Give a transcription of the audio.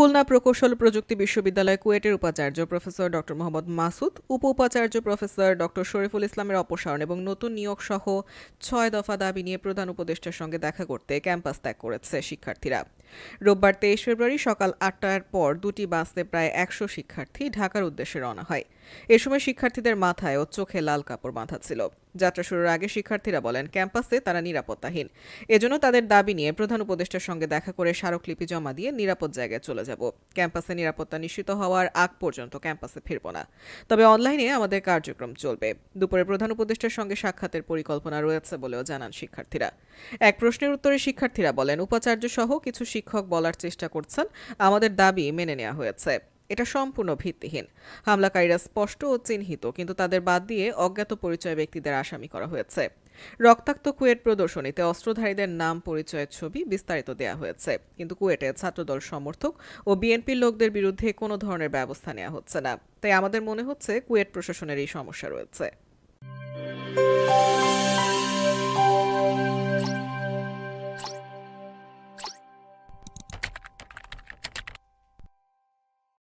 খুলনা প্রকৌশল প্রযুক্তি বিশ্ববিদ্যালয় কুয়েটের উপাচার্য প্রফেসর ডক্টর মোহাম্মদ মাসুদ উপ উপাচার্য প্রফেসর ডক্টর শরীফুল ইসলামের অপসারণ এবং নতুন নিয়োগ সহ ছয় দফা দাবি নিয়ে প্রধান উপদেষ্টার সঙ্গে দেখা করতে ক্যাম্পাস ত্যাগ করেছে শিক্ষার্থীরা। রোববার তেইশ ফেব্রুয়ারি সকাল আটটার পর দুটি বাসে প্রায় একশো শিক্ষার্থী ঢাকার উদ্দেশ্যে রওনা হয়। এ সময় শিক্ষার্থীদের মাথায় ও চোখে লাল কাপড় বাঁধা ছিল। যাত্রা শুরুর আগে শিক্ষার্থীরা বলেন, ক্যাম্পাসে তারা নিরাপত্তাহীন। এজন্য তাদের দাবি নিয়ে প্রধান উপদেষ্টার সঙ্গে দেখা করে স্মারকলিপি জমা দিয়ে নিরাপদ জায়গায় চলে যাব। ক্যাম্পাসে নিরাপত্তা নিশ্চিত হওয়ার আগ পর্যন্ত ক্যাম্পাসে ফিরব না। তবে অনলাইনে আমাদের কার্যক্রম চলবে। দুপুরে প্রধান উপদেষ্টার সঙ্গে সাক্ষাতের পরিকল্পনা রয়েছে বলেও জানান শিক্ষার্থীরা। এক প্রশ্নের উত্তরে শিক্ষার্থীরা বলেন, উপাচার্য সহ কিছু শিক্ষক বলার চেষ্টা করছেন। আমাদের দাবি মেনে নেওয়া হয়েছে। এটা সম্পূর্ণ ভিত্তিহীন। হামলাকারীরা স্পষ্ট ও চিহ্নিত, কিন্তু তাদের বাদ দিয়ে অজ্ঞাত পরিচয় ব্যক্তিদের আসামি করা হয়েছে। রক্তাক্ত কুয়েট প্রদর্শনীতে অস্ত্রধারীদের নাম, পরিচয়ের ছবি বিস্তারিত দেয়া হয়েছে। কিন্তু কুয়েটে ছাত্রদল সমর্থক ও বিএনপির লোকদের বিরুদ্ধে কোনো ধরনের ব্যবস্থা নেওয়া হচ্ছে না। তাই আমাদের মনে হচ্ছে কুয়েট প্রশাসনের এই সমস্যা রয়েছে।